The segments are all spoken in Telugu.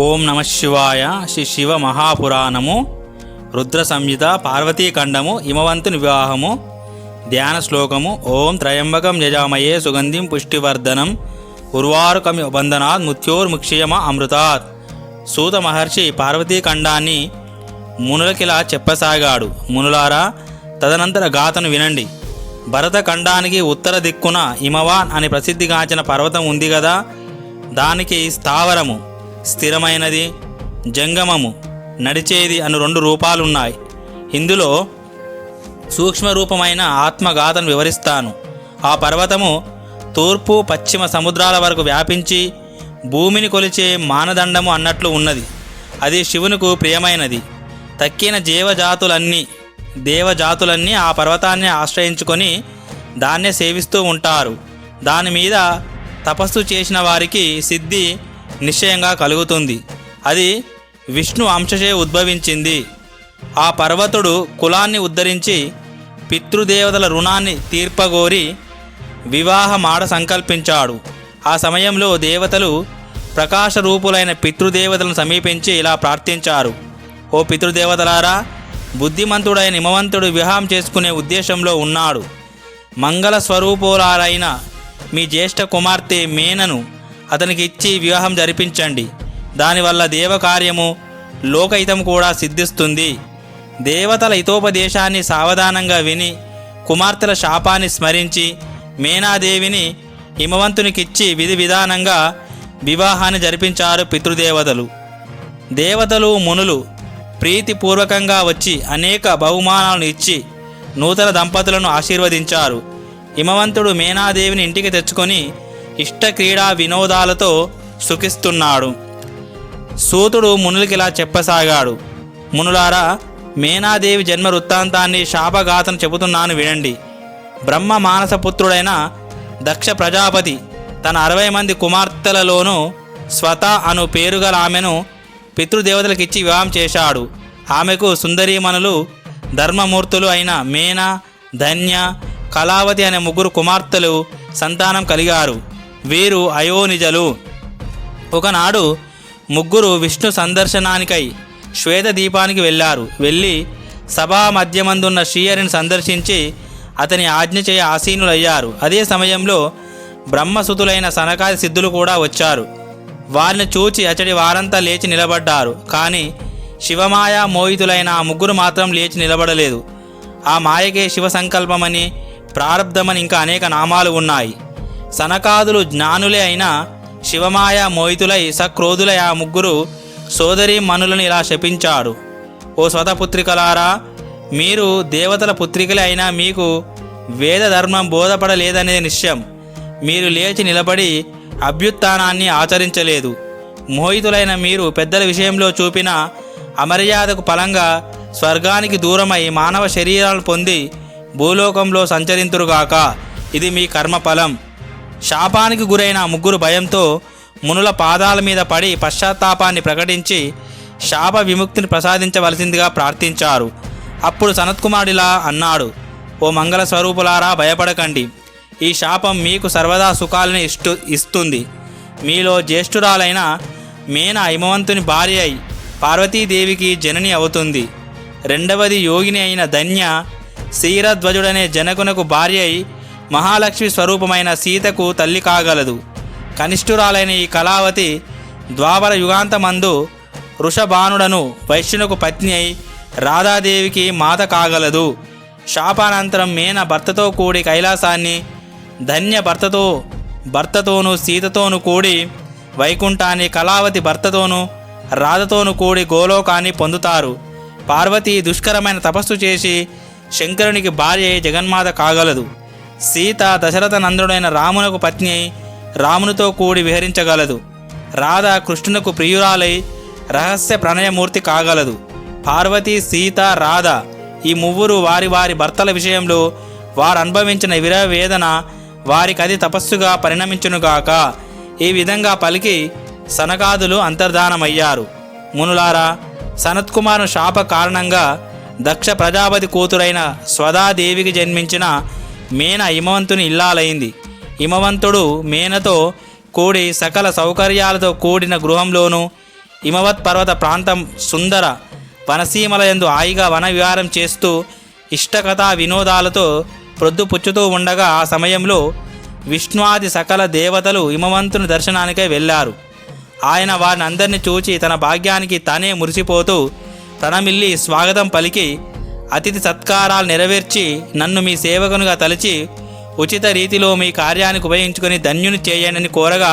ఓం నమ శివాయ. శ్రీ శివ మహాపురాణము. రుద్ర సంహిత పార్వతీఖండము హిమవంతుని వివాహము ధ్యాన శ్లోకము ఓం త్రయంబకం యజామయే సుగంధిం పుష్టివర్ధనం ఉర్వారుకమి బంధనాత్ ముత్యోర్ముక్షయమ అమృతాత్. సూత మహర్షి పార్వతీఖండాన్ని మునులకిలా చెప్పసాగాడు. మునులారా తదనంతర గాథను వినండి. భరతఖండానికి ఉత్తర దిక్కున హిమవాన్ అని ప్రసిద్ధిగాంచిన పర్వతం ఉంది కదా దానికి స్థావరము. స్థిరమైనది. జంగమము నడిచేది అను రెండు రూపాలున్నాయి. ఇందులో సూక్ష్మ రూపమైన ఆత్మగాథను వివరిస్తాను. ఆ పర్వతము తూర్పు పశ్చిమ సముద్రాల వరకు వ్యాపించి భూమిని కొలిచే మానదండము అన్నట్లు ఉన్నది. అది శివునికి ప్రియమైనది. తక్కిన జీవజాతులన్నీ దేవజాతులన్నీ ఆ పర్వతాన్ని ఆశ్రయించుకొని దాన్నే సేవిస్తూ ఉంటారు. దాని మీద తపస్సు చేసిన వారికి సిద్ధి నిశ్చయంగా కలుగుతుంది. అది విష్ణు అంశచే ఉద్భవించింది. ఆ పర్వతుడు కులాన్ని ఉద్ధరించి పితృదేవతల రుణాన్ని తీర్పగోరి వివాహమాడ సంకల్పించాడు. ఆ సమయంలో దేవతలు ప్రకాశ రూపులైన పితృదేవతలను సమీపించి ఇలా ప్రార్థించారు. ఓ పితృదేవతలారా బుద్ధిమంతుడైన హిమవంతుడు వివాహం చేసుకునే ఉద్దేశంలో ఉన్నాడు. మంగళ స్వరూపులారైన మీ జ్యేష్ఠ కుమార్తె మేనను అతనికి ఇచ్చి వివాహం జరిపించండి. దానివల్ల దేవకార్యము లోకహితం కూడా సిద్ధిస్తుంది. దేవతల హితోపదేశాన్ని సావధానంగా విని కుమార్తెల శాపాన్ని స్మరించి మేనాదేవిని హిమవంతునికిచ్చి విధి విధానంగా వివాహాన్ని జరిపించారు పితృదేవతలు. దేవతలు మునులు ప్రీతిపూర్వకంగా వచ్చి అనేక బహుమానాలను ఇచ్చి నూతన దంపతులను ఆశీర్వదించారు. హిమవంతుడు మేనాదేవిని ఇంటికి తెచ్చుకొని ఇష్ట క్రీడా వినోదాలతో సుఖిస్తున్నాడు. సూతుడు మునులకిలా చెప్పసాగాడు. మునులారా మేనాదేవి జన్మ వృత్తాంతాన్ని శాపగాథను చెబుతున్నాను వినండి. బ్రహ్మ మానసపుత్రుడైన దక్ష ప్రజాపతి తన అరవై మంది కుమార్తెలలోనూ స్వత అను పేరుగల ఆమెను పితృదేవతలకిచ్చి వివాహం చేశాడు. ఆమెకు సుందరీమణులు ధర్మమూర్తులు అయిన మేన ధన్య కళావతి అనే ముగ్గురు కుమార్తెలు సంతానం కలిగారు. వీరు అయోనిజలు. ఒకనాడు ముగ్గురు విష్ణు సందర్శనానికై శ్వేత దీపానికి వెళ్ళారు. వెళ్ళి సభా మధ్యమందున్న శ్రీహరిని సందర్శించి అతని ఆజ్ఞ చేయ ఆసీనులయ్యారు. అదే సమయంలో బ్రహ్మసుతులైన సనకాది సిద్ధులు కూడా వచ్చారు. వారిని చూచి అతడి వారంతా లేచి నిలబడ్డారు. కానీ శివమాయ మోహితులైన ఆ ముగ్గురు మాత్రం లేచి నిలబడలేదు. ఆ మాయకే శివ సంకల్పమని ప్రారంధమని ఇంకా అనేక నామాలు ఉన్నాయి. సనకాదులు జ్ఞానులే అయినా శివమాయ మోహితులై సక్రోధులై ఆ ముగ్గురు సోదరి మనులను ఇలా శపించాడు ఓ స్వతపుత్రికలారా మీరు దేవతల పుత్రికలే అయినా మీకు వేద ధర్మం బోధపడలేదనే నిశ్చయం. మీరు లేచి నిలబడి అభ్యుత్థానాన్ని ఆచరించలేదు. మోహితులైన మీరు పెద్దల విషయంలో చూపిన అమర్యాదకు ఫలంగా స్వర్గానికి దూరమై మానవ శరీరాలు పొంది భూలోకంలో సంచరింతురుగాక ఇది మీ కర్మఫలం. శాపానికి గురైన ముగ్గురు భయంతో మునుల పాదాల మీద పడి పశ్చాత్తాపాన్ని ప్రకటించి శాప విముక్తిని ప్రసాదించవలసిందిగా ప్రార్థించారు. అప్పుడు సనత్కుమారుడిలా అన్నాడు ఓ మంగళ స్వరూపులారా భయపడకండి. ఈ శాపం మీకు సర్వదా సుఖాలను ఇష్టు ఇస్తుంది. మీలో జ్యేష్ఠురాలైన మేన హిమవంతుని భార్య అయి పార్వతీదేవికి జనని అవుతుంది. రెండవది యోగిని అయిన ధన్య క్షీరధ్వజుడనే జనకునకు భార్య అయి మహాలక్ష్మి స్వరూపమైన సీతకు తల్లి కాగలదు. కనిష్ఠురాలైన ఈ కళావతి ద్వాపర యుగాంతమందు వృషభానుడను వైశ్యునకు పత్ని అయి రాధాదేవికి మాత కాగలదు. శాపానంతరం మేన భర్తతో కూడి కైలాసాన్ని ధన్య భర్తతో భర్తతోనూ సీతతోనూ కూడి వైకుంఠాన్ని కళావతి భర్తతోనూ రాధతోనూ కూడి గోలోకాన్ని పొందుతారు. పార్వతి దుష్కరమైన తపస్సు చేసి శంకరునికి భార్య జగన్మాత కాగలదు. సీత దశరథ నందుడైన రామునకు పత్ని అయి రామునితో కూడి విహరించగలదు. రాధ కృష్ణునకు ప్రియురాలై రహస్య ప్రణయమూర్తి కాగలదు. పార్వతి సీత రాధ ఈ ముగ్గురు వారి వారి భర్తల విషయంలో వారు అనుభవించిన విరవేదన వారికి అది తపస్సుగా పరిణమించునుగాక. ఈ విధంగా పలికి సనకాదులు అంతర్ధానమయ్యారు. మునులారా సనత్కుమారు శాప కారణంగా దక్ష ప్రజాపతి కూతురైన స్వదాదేవికి జన్మించిన మేన హిమవంతుని ఇల్లాలైంది. హిమవంతుడు మేనతో కూడి సకల సౌకర్యాలతో కూడిన గృహంలోనూ హిమవత్ పర్వత ప్రాంతం సుందర వనసీమలయందు హాయిగా వన విహారం చేస్తూ ఇష్టకథా వినోదాలతో ప్రొద్దుపుచ్చుతూ ఉండగా ఆ సమయంలో విష్ణువాది సకల దేవతలు హిమవంతుని దర్శనానికై వెళ్ళారు. ఆయన వారిని అందరిని చూచి తన భాగ్యానికి తానే మురిసిపోతూ ప్రణమిల్లి స్వాగతం పలికి అతిథి సత్కారాలు నెరవేర్చి నన్ను మీ సేవకునిగా తలచి ఉచిత రీతిలో మీ కార్యానికి ఉపయోగించుకొని ధన్యుని చేయండి కోరగా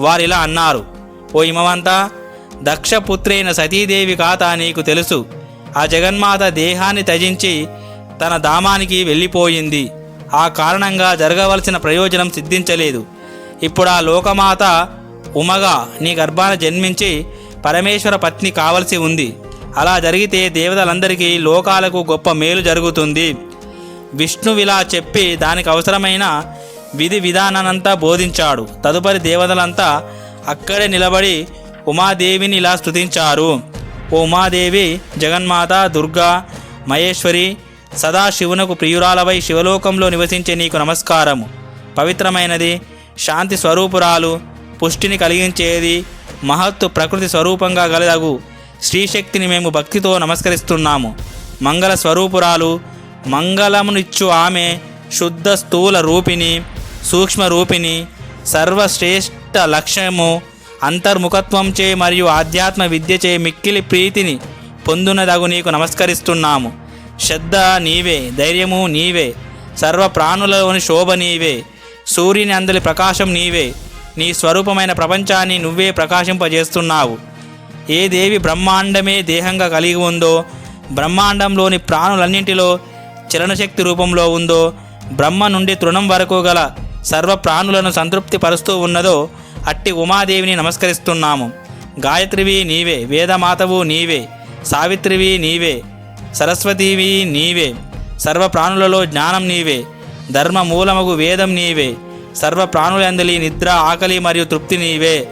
వారిలా అన్నారు. ఓ హిమవంతా దక్షపుత్రైన సతీదేవి కాత నీకు తెలుసు. ఆ జగన్మాత దేహాన్ని త్యజించి తన ధామానికి వెళ్ళిపోయింది. ఆ కారణంగా జరగవలసిన ప్రయోజనం సిద్ధించలేదు. ఇప్పుడు ఆ లోకమాత ఉమగా నీ గర్భాన జన్మించి పరమేశ్వర పత్ని కావలసి ఉంది. అలా జరిగితే దేవతలందరికీ లోకాలకు గొప్ప మేలు జరుగుతుంది. విష్ణువిలా చెప్పి దానికి అవసరమైన విధి విధానానంతా బోధించాడు. తదుపరి దేవతలంతా అక్కడే నిలబడి ఉమాదేవిని ఇలా స్తుతించారు. ఓ ఉమాదేవి జగన్మాత దుర్గా మహేశ్వరి సదాశివునకు ప్రియురాలవై శివలోకంలో నివసించే నీకు నమస్కారము. పవిత్రమైనది శాంతి స్వరూపురాలు పుష్టిని కలిగించేది మహత్తు ప్రకృతి స్వరూపంగా గలదగు. శ్రీశక్తిని మేము భక్తితో నమస్కరిస్తున్నాము. మంగళ స్వరూపురాలు మంగళమునిచ్చు ఆమె శుద్ధ స్థూల రూపిణి సూక్ష్మ రూపిణి సర్వశ్రేష్ఠ లక్ష్యము అంతర్ముఖత్వంచే మరియు ఆధ్యాత్మ విద్యచే మిక్కిలి ప్రీతిని పొందునదగు నీకు నమస్కరిస్తున్నాము. శ్రద్ధ నీవే ధైర్యము నీవే సర్వ ప్రాణులలోని శోభ నీవే సూర్యుని అందలి ప్రకాశం నీవే నీ స్వరూపమైన ప్రపంచాన్ని నువ్వే ప్రకాశింపజేస్తున్నావు. ఏ దేవి బ్రహ్మాండమే దేహంగా కలిగి ఉందో బ్రహ్మాండంలోని ప్రాణులన్నింటిలో చలనశక్తి రూపంలో ఉందో బ్రహ్మ నుండి తృణం వరకు గల సర్వ ప్రాణులను సంతృప్తి పరుస్తూ ఉన్నదో అట్టి ఉమాదేవిని నమస్కరిస్తున్నాము. గాయత్రివి నీవే వేదమాతవు నీవే సావిత్రివి నీవే సరస్వతీవి నీవే సర్వ ప్రాణులలో జ్ఞానం నీవే ధర్మ మూలమగు వేదం నీవే సర్వ ప్రాణులందలి నిద్ర ఆకలి మరియు తృప్తి నీవే.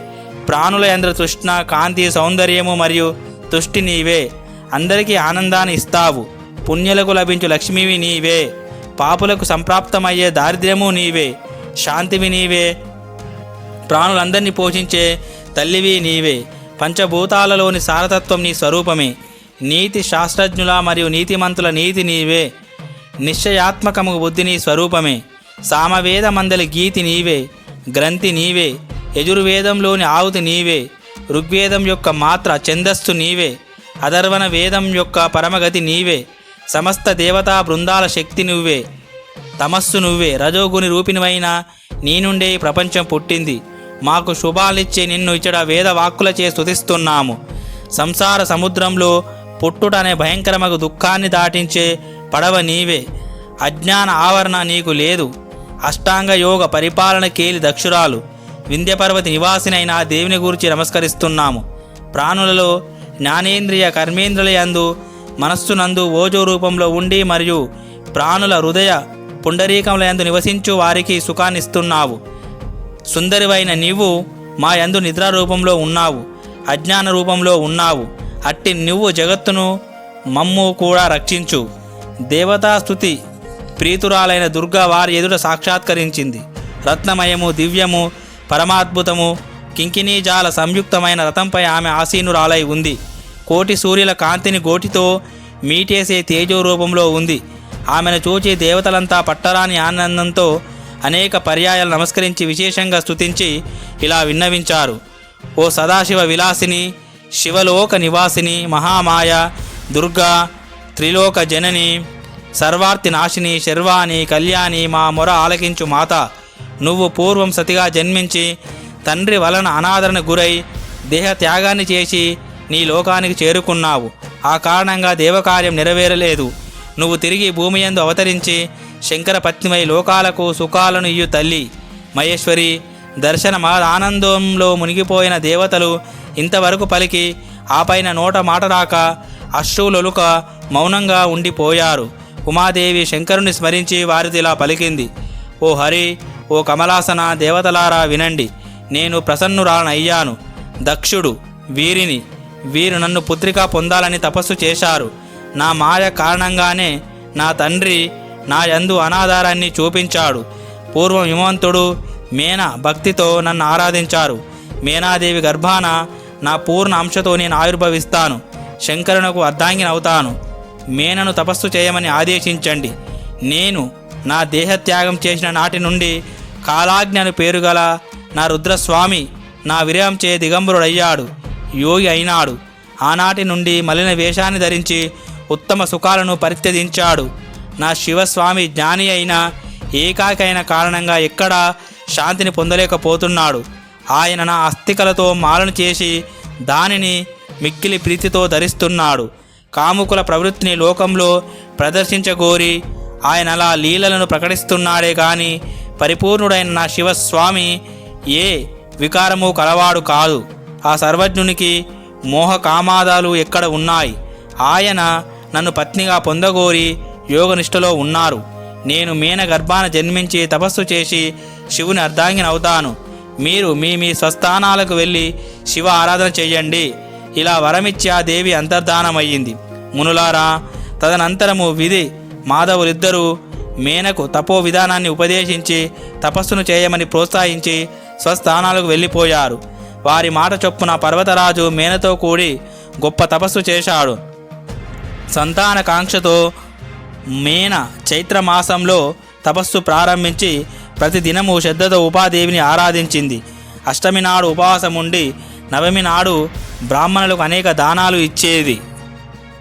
ప్రాణుల యంద్ర తృష్ణ కాంతి సౌందర్యము మరియు తుష్టి నీవే. అందరికీ ఆనందాన్ని ఇస్తావు. పుణ్యులకు లభించు లక్ష్మివి నీవే. పాపులకు సంప్రాప్తమయ్యే దారిద్ర్యము నీవే. శాంతివి నీవే. ప్రాణులందరినీ పోషించే తల్లివి నీవే. పంచభూతాలలోని సారతత్వం నీ స్వరూపమే. నీతి శాస్త్రజ్ఞుల మరియు నీతిమంతుల నీతి నీవే. నిశ్చయాత్మకము బుద్ధి నీ స్వరూపమే. సామవేద మందలి గీతి నీవే. గ్రంథి నీవే. యజుర్వేదంలోని ఆవుతి నీవే ఋగ్వేదం యొక్క మాత్ర ఛందస్సు నీవే అధర్వణ వేదం యొక్క పరమగతి నీవే సమస్త దేవతా బృందాల శక్తి నువ్వే తమస్సు నువ్వే రజోగుని రూపిణివైన నీ నుండే ఈ ప్రపంచం పుట్టింది. మాకు శుభాలిచ్చే నిన్ను ఇచ్చడ వేదవాక్కులచే స్తుతిస్తున్నాము. సంసార సముద్రంలో పుట్టుట అనే భయంకరమగు దుఃఖాన్ని దాటించే పడవ నీవే. అజ్ఞాన ఆవరణ నీకు లేదు. అష్టాంగ యోగ పరిపాలన కేలి దక్షురాలు. వింధ్యపర్వతి నివాసినైన దేవుని గురించి నమస్కరిస్తున్నాము. ప్రాణులలో జ్ఞానేంద్రియ కర్మేంద్రియందు మనస్సునందు ఓజో రూపంలో ఉండి మరియు ప్రాణుల హృదయ పుండరీకముల యందు నివసించు వారికి సుఖాన్నిస్తున్నావు. సుందరివైన నీవు మా యందు నిద్ర రూపంలో ఉన్నావు. అజ్ఞాన రూపంలో ఉన్నావు. అట్టి నువ్వు జగత్తును మమ్ము కూడా రక్షించు. దేవతాస్తుతి ప్రీతురాలైన దుర్గా వారి ఎదుట సాక్షాత్కరించింది. రత్నమయము దివ్యము పరమాద్భుతము. కింకినీజాల సంయుక్తమైన రథంపై ఆమె ఆసీనురాలై ఉంది. కోటి సూర్యుల కాంతిని గోటితో మీటేసే తేజో రూపంలో ఉంది. ఆమెను చూచి దేవతలంతా పట్టరాని ఆనందంతో అనేక పర్యాయాలు నమస్కరించి విశేషంగా స్తుతించి ఇలా విన్నవించారు. ఓ సదాశివ విలాసిని శివలోక నివాసిని మహామాయ దుర్గా త్రిలోక జనని సర్వార్తి నాశిని శర్వాణి కళ్యాణి మా మొర ఆలకించు మాత. నువ్వు పూర్వం సతిగా జన్మించి తండ్రి వలన అనాదరణ గురై దేహ త్యాగాన్ని చేసి నీ లోకానికి చేరుకున్నావు. ఆ కారణంగా దేవకార్యం నెరవేరలేదు. నువ్వు తిరిగి భూమి యందు అవతరించి శంకర పత్నిమై లోకాలకు సుఖాలను ఇయ్యు తల్లి. మహేశ్వరి దర్శన ఆనందంలో మునిగిపోయిన దేవతలు ఇంతవరకు పలికి ఆపైన నోట మాట రాక అశ్రువులొలుక మౌనంగా ఉండిపోయారు. ఉమాదేవి శంకరుని స్మరించి వారిది ఇలా పలికింది. ఓ హరి ఓ కమలాసన దేవతలారా వినండి. నేను ప్రసన్నురాలనయ్యాను. దక్షుడు వీరిని వీరు నన్ను పుత్రిక పొందాలని తపస్సు చేశారు. నా మాయ కారణంగానే నా తండ్రి నా యందు అనాధారాన్ని చూపించాడు. పూర్వం హిమవంతుడు మేన భక్తితో నన్ను ఆరాధించారు. మేనాదేవి గర్భాన నా పూర్ణ అంశతో నేను ఆవిర్భవిస్తాను. శంకరునకు అర్ధాంగినవుతాను. మేనను తపస్సు చేయమని ఆదేశించండి. నేను నా దేహత్యాగం చేసిన నాటి నుండి కాలాజ్ఞ అని పేరు గల నా రుద్రస్వామి నా విరయం చే దిగంబరుడయ్యాడు యోగి అయినాడు. ఆనాటి నుండి మలిన వేషాన్ని ధరించి ఉత్తమ సుఖాలను పరిత్యజించాడు. నా శివస్వామి జ్ఞాని అయిన ఏకాకైన కారణంగా ఎక్కడా శాంతిని పొందలేకపోతున్నాడు. ఆయన నా అస్థికలతో మాలను చేసి దానిని మిక్కిలి ప్రీతితో ధరిస్తున్నాడు. కాముకుల ప్రవృత్తిని లోకంలో ప్రదర్శించగోరి ఆయన అలా లీలలను ప్రకటిస్తున్నాడే కానీ పరిపూర్ణుడైన నా శివస్వామి ఏ వికారము కలవాడు కాదు. ఆ సర్వజ్ఞునికి మోహ కామాదాలు ఎక్కడ ఉన్నాయి? ఆయన నన్ను పత్నిగా పొందగోరి యోగనిష్టలో ఉన్నారు. నేను మీన గర్భాన జన్మించి తపస్సు చేసి శివుని అర్ధాంగినవుతాను. మీరు మీ మీ స్వస్థానాలకు వెళ్ళి శివ ఆరాధన చేయండి. ఇలా వరమిచ్చి ఆ దేవి అంతర్ధానమయ్యింది. మునులారా తదనంతరము విధి మాధవులిద్దరూ మేనకు తపో విధానాన్ని ఉపదేశించి తపస్సును చేయమని ప్రోత్సహించి స్వస్థానాలకు వెళ్ళిపోయారు. వారి మాట చొప్పున పర్వతరాజు మేనతో కూడి గొప్ప తపస్సు చేశాడు. సంతాన కాంక్షతో మేన చైత్రమాసంలో తపస్సు ప్రారంభించి ప్రతిదినము శ్రద్ధతో ఉపాదేవిని ఆరాధించింది. అష్టమి నాడు ఉపవాసం ఉండి నవమి నాడు బ్రాహ్మణులకు అనేక దానాలు ఇచ్చేది.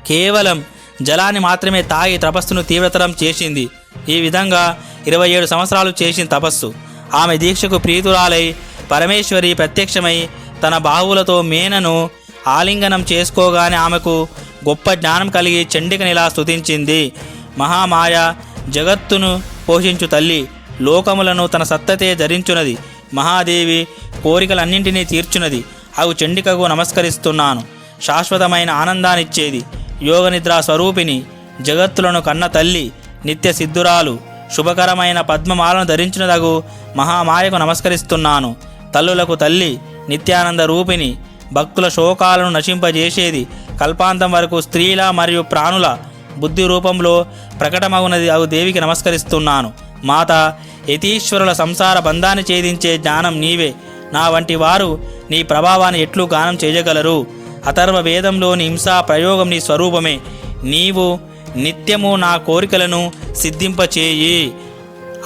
కేవలం జలాన్ని మాత్రమే తాగి తపస్సును తీవ్రతరం చేసింది. ఈ విధంగా ఇరవై ఏడు సంవత్సరాలు చేసిన తపస్సు. ఆమె దీక్షకు ప్రీతురాలై పరమేశ్వరి ప్రత్యక్షమై తన బాహువులతో మేనను ఆలింగనం చేసుకోగానే ఆమెకు గొప్ప జ్ఞానం కలిగి చండికనిలా స్తుతించింది. మహామాయ జగత్తును పోషించు తల్లి లోకములను తన సత్తతే ధరించునది. మహాదేవి కోరికలన్నింటినీ తీర్చునది. అవు చండికకు నమస్కరిస్తున్నాను. శాశ్వతమైన ఆనందాన్నిచ్చేది. యోగనిద్రా స్వరూపిణి జగత్తులను కన్న తల్లి నిత్య సిద్ధురాలు శుభకరమైన పద్మమాలను ధరించినదగు మహామాయకు నమస్కరిస్తున్నాను. తల్లులకు తల్లి నిత్యానంద రూపిణి భక్తుల శోకాలను నశింపజేసేది కల్పాంతం వరకు స్త్రీల మరియు ప్రాణుల బుద్ధి రూపంలో ప్రకటమగునది అవు దేవికి నమస్కరిస్తున్నాను. మాత యతీశ్వరుల సంసార బంధాన్ని ఛేదించే జ్ఞానం నీవే. నా వంటి వారు నీ ప్రభావాన్ని ఎట్లు గానం చేయగలరు? అథర్వ వేదంలోని హింసా ప్రయోగం నీ స్వరూపమే. నీవు నిత్యము నా కోరికలను సిద్ధింపచేయి.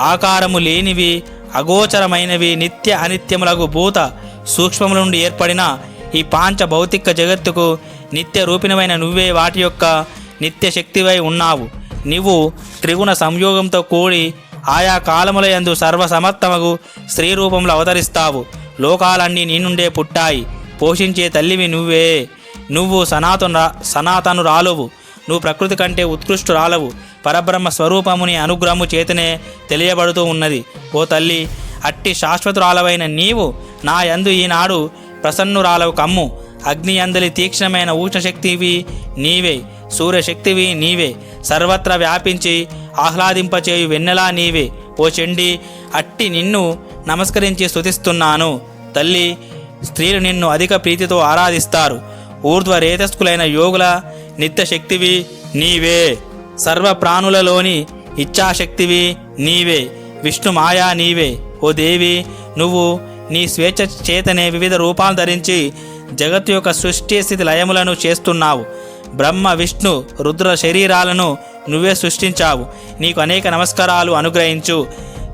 ఆకారము లేనివి అగోచరమైనవి నిత్య అనిత్యములకు భూత సూక్ష్మముల నుండి ఏర్పడిన ఈ పాంచ భౌతిక జగత్తుకు నిత్య రూపిణమైన నువ్వే వాటి యొక్క నిత్య శక్తివై ఉన్నావు. నీవు త్రిగుణ సంయోగంతో కూడి ఆయా కాలముల యందు సర్వసమర్థమగు స్త్రీ రూపంలో అవతరిస్తావు. లోకాలన్నీ నీ నుండే పుట్టాయి. పోషించే తల్లివి నువ్వే. నువ్వు సనాతన సనాతను రాలువు. నువ్వు ప్రకృతి కంటే ఉత్కృష్టురాలవు పరబ్రహ్మ స్వరూపముని అనుగ్రహము చేతనే తెలియబడుతూ ఉన్నది. ఓ తల్లి అట్టి శాశ్వతురాలవైన నీవు నా యందు ఈనాడు ప్రసన్నురాలవు కమ్ము. అగ్ని అందలి తీక్షణమైన ఉష్ణశక్తివి నీవే. సూర్యశక్తివి నీవే. సర్వత్ర వ్యాపించి ఆహ్లాదింపచేయు వెన్నెలా నీవే. ఓ చెండి అట్టి నిన్ను నమస్కరించి స్థుతిస్తున్నాను తల్లి స్త్రీలు నిన్ను అధిక ప్రీతితో ఆరాధిస్తారు. ఊర్ధ్వ రేతస్కులైన యోగుల నిత్యశక్తివి నీవే. సర్వ ప్రాణులలోని ఇచ్ఛాశక్తివి నీవే. విష్ణు మాయా నీవే. ఓ దేవి నువ్వు నీ స్వేచ్ఛ చేతనే వివిధ రూపాలు ధరించి జగత్తు యొక్క సృష్టి స్థితి లయములను చేస్తున్నావు. బ్రహ్మ విష్ణు రుద్ర శరీరాలను నువ్వే సృష్టించావు. నీకు అనేక నమస్కారాలు అనుగ్రహించు.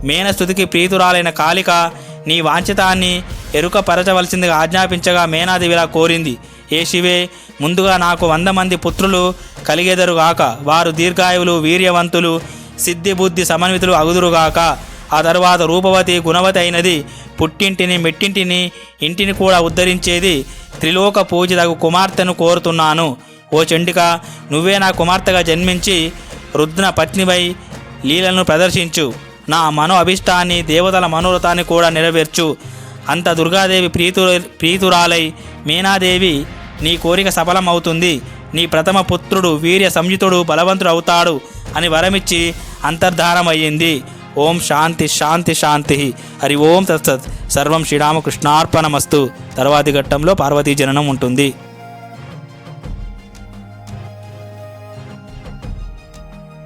మేనస్థుతికి ప్రీతురాలైన కాళిక నీ వాంఛితాన్ని ఎరుకపరచవలసిందిగా ఆజ్ఞాపించగా మేనాదేవిలా కోరింది. ఏ శివే ముందుగా నాకు వంద మంది పుత్రులు కలిగెదరుగాక వారు దీర్ఘాయువులు వీర్యవంతులు సిద్ధి బుద్ధి సమన్వితులు అగుదురుగాక ఆ తరువాత రూపవతి గుణవతి అయినది పుట్టింటిని మెట్టింటిని ఇంటిని కూడా ఉద్ధరించేది త్రిలోక పూజితకు కుమార్తెను కోరుతున్నాను. ఓ చండిక నువ్వే నా కుమార్తెగా జన్మించి రుద్న పత్నివై లీలను ప్రదర్శించు. నా మనో అభిష్టాన్ని దేవతల మనోరథాన్ని కూడా నెరవేర్చు. అంత దుర్గాదేవి ప్రీతు ప్రీతురాలై మీనాదేవి నీ కోరిక సఫలమవుతుంది. నీ ప్రథమ పుత్రుడు వీర్య సంయుతుడు బలవంతుడు అవుతాడు అని వరమిచ్చి అంతర్ధానమయ్యింది. ఓం శాంతి శాంతి శాంతి. హరి ఓం తత్సత్. సర్వం శ్రీరామకృష్ణార్పణమస్తు. తర్వాతి ఘట్టంలో పార్వతీ జననం ఉంటుంది.